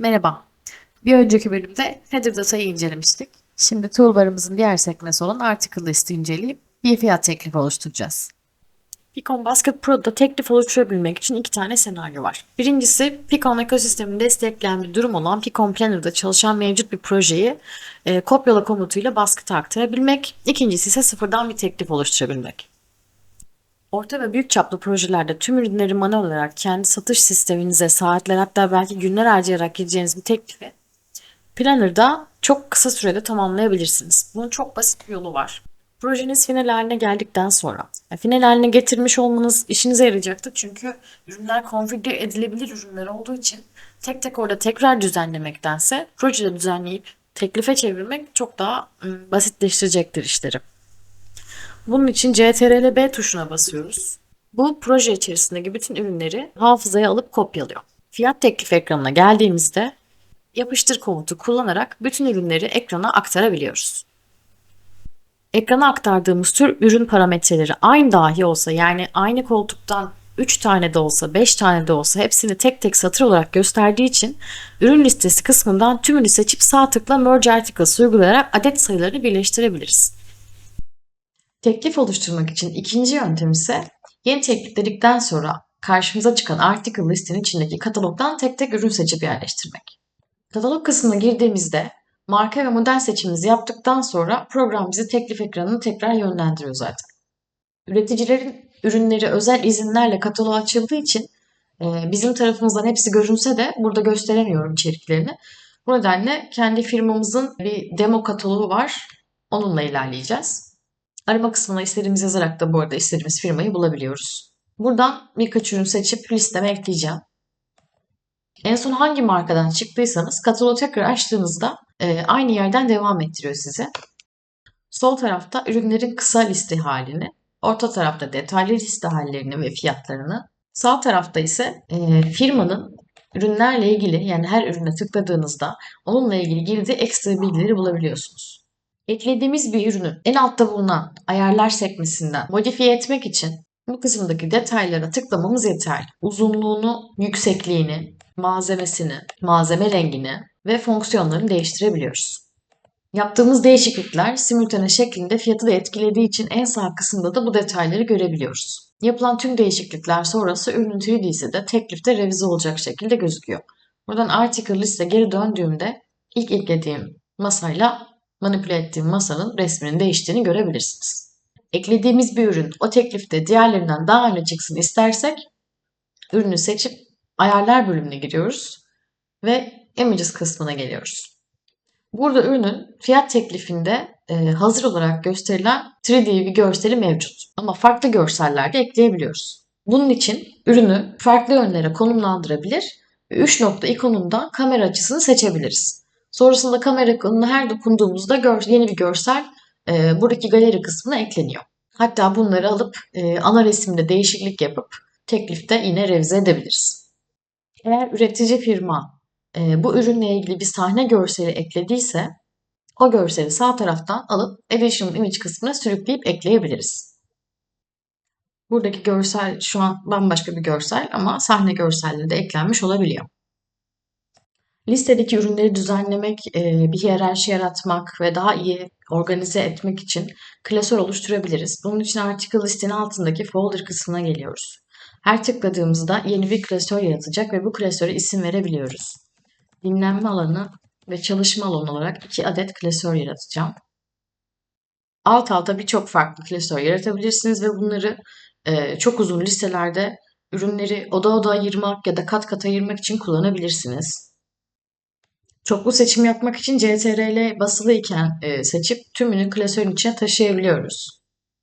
Merhaba. Bir önceki bölümde header datayı incelemiştik. Şimdi toolbar'ımızın diğer sekmesi olan article list'i inceleyip bir fiyat teklifi oluşturacağız. Picon Basket Pro'da teklif oluşturabilmek için iki tane senaryo var. Birincisi Picon ekosistemini destekleyen bir durum olan Picon Planner'da çalışan mevcut bir projeyi e, kopyala komutuyla baskete aktarabilmek. İkincisi ise sıfırdan bir teklif oluşturabilmek. Orta ve büyük çaplı projelerde tüm ürünleri manuel olarak kendi satış sisteminize saatler hatta belki günler harcayarak gireceğiniz bir teklifi Planner'da çok kısa sürede tamamlayabilirsiniz. Bunun çok basit bir yolu var. Projeniz final haline geldikten sonra yani final haline getirmiş olmanız işinize yarayacaktır. Çünkü ürünler konfigüre edilebilir ürünler olduğu için tek tek orada tekrar düzenlemektense projede düzenleyip teklife çevirmek çok daha ım, basitleştirecektir işleri. Bunun için CTRL B tuşuna basıyoruz. Bu proje içerisindeki bütün ürünleri hafızaya alıp kopyalıyor. Fiyat teklif ekranına geldiğimizde yapıştır komutu kullanarak bütün ürünleri ekrana aktarabiliyoruz. Ekrana aktardığımız tür ürün parametreleri aynı dahi olsa yani aynı koltuktan 3 tane de olsa 5 tane de olsa hepsini tek tek satır olarak gösterdiği için ürün listesi kısmından tümünü seçip sağ tıkla Merge Articles uygulayarak adet sayılarını birleştirebiliriz. Teklif oluşturmak için ikinci yöntem ise yeni teklif dedikten sonra karşımıza çıkan article listinin içindeki katalogdan tek tek ürün seçip yerleştirmek. Katalog kısmına girdiğimizde marka ve model seçimimizi yaptıktan sonra program bizi teklif ekranına tekrar yönlendiriyor zaten. Üreticilerin ürünleri özel izinlerle kataloğa açıldığı için e, bizim tarafımızdan hepsi görünse de burada gösteremiyorum içeriklerini. Bu nedenle kendi firmamızın bir demo kataloğu var. Onunla ilerleyeceğiz. Arama kısmına istediğimiz yazarak da bu arada istediğimiz firmayı bulabiliyoruz. Buradan birkaç ürün seçip listeme ekleyeceğim. En son hangi markadan çıktıysanız kataloğu tekrar açtığınızda e, aynı yerden devam ettiriyor size. Sol tarafta ürünlerin kısa liste halini, orta tarafta detaylı liste hallerini ve fiyatlarını, sağ tarafta ise e, firmanın ürünlerle ilgili yani her ürüne tıkladığınızda onunla ilgili girdiği ekstra bilgileri bulabiliyorsunuz. Eklediğimiz bir ürünün en altta bulunan ayarlar sekmesinden modifiye etmek için bu kısımdaki detaylara tıklamamız yeterli. Uzunluğunu, yüksekliğini, malzemesini, malzeme rengini ve fonksiyonlarını değiştirebiliyoruz. Yaptığımız değişiklikler simultane şeklinde fiyatı da etkilediği için en sağ kısımda da bu detayları görebiliyoruz. Yapılan tüm değişiklikler sonrası ürünün 3D'si de teklifte revize olacak şekilde gözüküyor. Buradan article liste geri döndüğümde ilk eklediğim masayla manipüle ettiğim masanın resminin değiştiğini görebilirsiniz. Eklediğimiz bir ürün o teklifte diğerlerinden daha öne çıksın istersek ürünü seçip ayarlar bölümüne giriyoruz ve images kısmına geliyoruz. Burada ürünün fiyat teklifinde e, hazır olarak gösterilen 3D bir görseli mevcut. Ama farklı görseller de ekleyebiliyoruz. Bunun için ürünü farklı yönlere konumlandırabilir ve 3 nokta ikonundan kamera açısını seçebiliriz. Sonrasında kamera ikonuna her dokunduğumuzda gör, yeni bir görsel e, buradaki galeri kısmına ekleniyor. Hatta bunları alıp e, ana resimde değişiklik yapıp teklifte yine revize edebiliriz. Eğer üretici firma e, bu ürünle ilgili bir sahne görseli eklediyse o görseli sağ taraftan alıp Additional Image kısmına sürükleyip ekleyebiliriz. Buradaki görsel şu an bambaşka bir görsel ama sahne görselleri de eklenmiş olabiliyor. Listedeki ürünleri düzenlemek, e, bir hiyerarşi yaratmak ve daha iyi organize etmek için klasör oluşturabiliriz. Bunun için article listenin altındaki folder kısmına geliyoruz. Her tıkladığımızda yeni bir klasör yaratacak ve bu klasöre isim verebiliyoruz. Dinlenme alanı ve çalışma alanı olarak iki adet klasör yaratacağım. Alt alta birçok farklı klasör yaratabilirsiniz ve bunları e, çok uzun listelerde ürünleri oda oda ayırmak ya da kat kat ayırmak için kullanabilirsiniz. Çoklu seçim yapmak için CTRL basılı iken e, seçip tümünü klasörün içine taşıyabiliyoruz.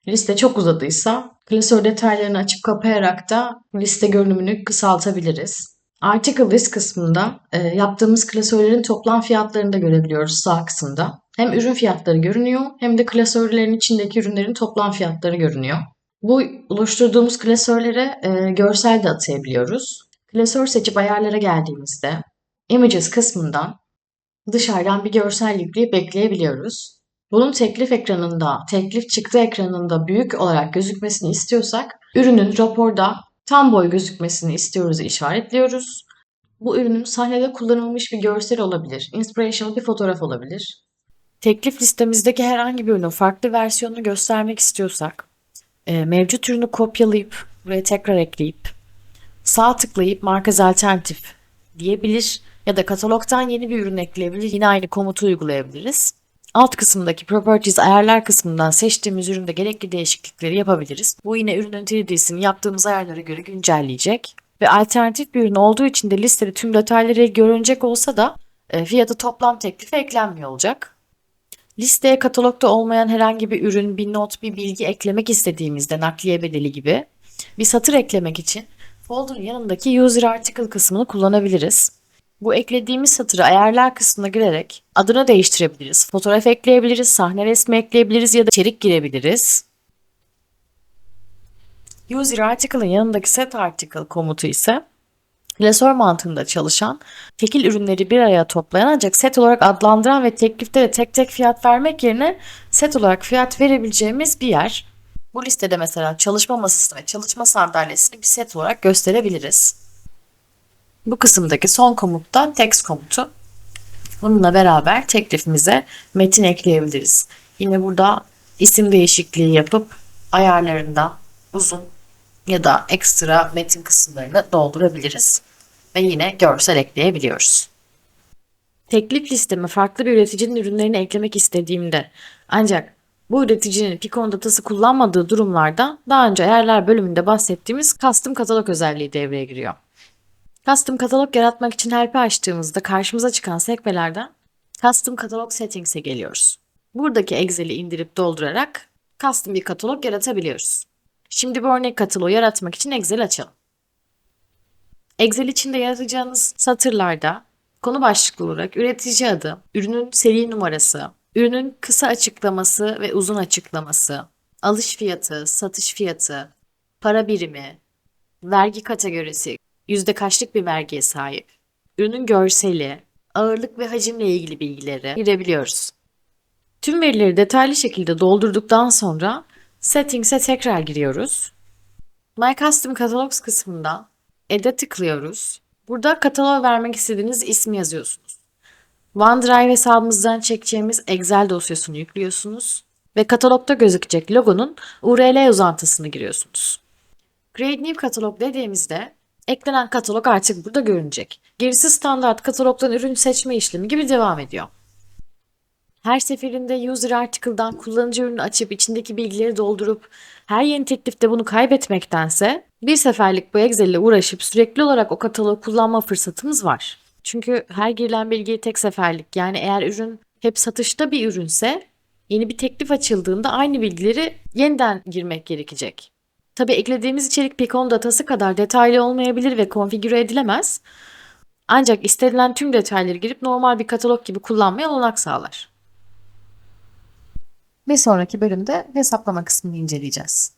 Liste çok uzadıysa klasör detaylarını açıp kapayarak da liste görünümünü kısaltabiliriz. Article list kısmında e, yaptığımız klasörlerin toplam fiyatlarını da görebiliyoruz sağ kısımda. Hem ürün fiyatları görünüyor hem de klasörlerin içindeki ürünlerin toplam fiyatları görünüyor. Bu oluşturduğumuz klasörlere e, görsel de atayabiliyoruz. Klasör seçip ayarlara geldiğimizde Images kısmından dışarıdan bir görsel yükleyip ekleyebiliyoruz. Bunun teklif ekranında, teklif çıktı ekranında büyük olarak gözükmesini istiyorsak ürünün raporda tam boy gözükmesini istiyoruz işaretliyoruz. Bu ürünün sahnede kullanılmış bir görsel olabilir, inspirational bir fotoğraf olabilir. Teklif listemizdeki herhangi bir ürünün farklı versiyonunu göstermek istiyorsak, e, mevcut ürünü kopyalayıp buraya tekrar ekleyip sağ tıklayıp markaz alternatif diyebilir ya da katalogdan yeni bir ürün ekleyebilir. Yine aynı komutu uygulayabiliriz. Alt kısımdaki Properties ayarlar kısmından seçtiğimiz üründe gerekli değişiklikleri yapabiliriz. Bu yine ürünün 3D'sini yaptığımız ayarlara göre güncelleyecek. Ve alternatif bir ürün olduğu için de listede tüm detayları görünecek olsa da e, fiyatı toplam teklife eklenmiyor olacak. Listeye katalogda olmayan herhangi bir ürün, bir not, bir bilgi eklemek istediğimizde nakliye bedeli gibi bir satır eklemek için folder'ın yanındaki User Article kısmını kullanabiliriz. Bu eklediğimiz satırı ayarlar kısmına girerek adını değiştirebiliriz. Fotoğraf ekleyebiliriz, sahne resmi ekleyebiliriz ya da içerik girebiliriz. User Article'ın yanındaki Set Article komutu ise klasör mantığında çalışan, tekil ürünleri bir araya toplayan ancak set olarak adlandıran ve teklifte de tek tek fiyat vermek yerine set olarak fiyat verebileceğimiz bir yer. Bu listede mesela çalışma masası ve çalışma sandalyesini bir set olarak gösterebiliriz. Bu kısımdaki son komut da text komutu. Bununla beraber teklifimize metin ekleyebiliriz. Yine burada isim değişikliği yapıp ayarlarında uzun ya da ekstra metin kısımlarını doldurabiliriz. Ve yine görsel ekleyebiliyoruz. Teklif listeme farklı bir üreticinin ürünlerini eklemek istediğimde ancak bu üreticinin Picon datası kullanmadığı durumlarda daha önce ayarlar bölümünde bahsettiğimiz custom katalog özelliği devreye giriyor. Custom katalog yaratmak için help'i açtığımızda karşımıza çıkan sekmelerden Custom Catalog Settings'e geliyoruz. Buradaki Excel'i indirip doldurarak custom bir katalog yaratabiliyoruz. Şimdi bir örnek kataloğu yaratmak için Excel açalım. Excel içinde yaratacağınız satırlarda konu başlıklı olarak üretici adı, ürünün seri numarası, ürünün kısa açıklaması ve uzun açıklaması, alış fiyatı, satış fiyatı, para birimi, vergi kategorisi, yüzde kaçlık bir vergiye sahip, ürünün görseli, ağırlık ve hacimle ilgili bilgileri girebiliyoruz. Tüm verileri detaylı şekilde doldurduktan sonra Settings'e tekrar giriyoruz. My Custom Catalogs kısmında Add'e tıklıyoruz. Burada kataloğa vermek istediğiniz ismi yazıyorsunuz. OneDrive hesabımızdan çekeceğimiz Excel dosyasını yüklüyorsunuz ve katalogda gözükecek logonun URL uzantısını giriyorsunuz. Create New Catalog dediğimizde eklenen katalog artık burada görünecek. Gerisi standart katalogdan ürün seçme işlemi gibi devam ediyor. Her seferinde user article'dan kullanıcı ürünü açıp içindeki bilgileri doldurup her yeni teklifte bunu kaybetmektense bir seferlik bu Excel ile uğraşıp sürekli olarak o katalogu kullanma fırsatımız var. Çünkü her girilen bilgiyi tek seferlik yani eğer ürün hep satışta bir ürünse yeni bir teklif açıldığında aynı bilgileri yeniden girmek gerekecek. Tabi eklediğimiz içerik Picon datası kadar detaylı olmayabilir ve konfigüre edilemez. Ancak istenilen tüm detayları girip normal bir katalog gibi kullanmaya olanak sağlar. Bir sonraki bölümde hesaplama kısmını inceleyeceğiz.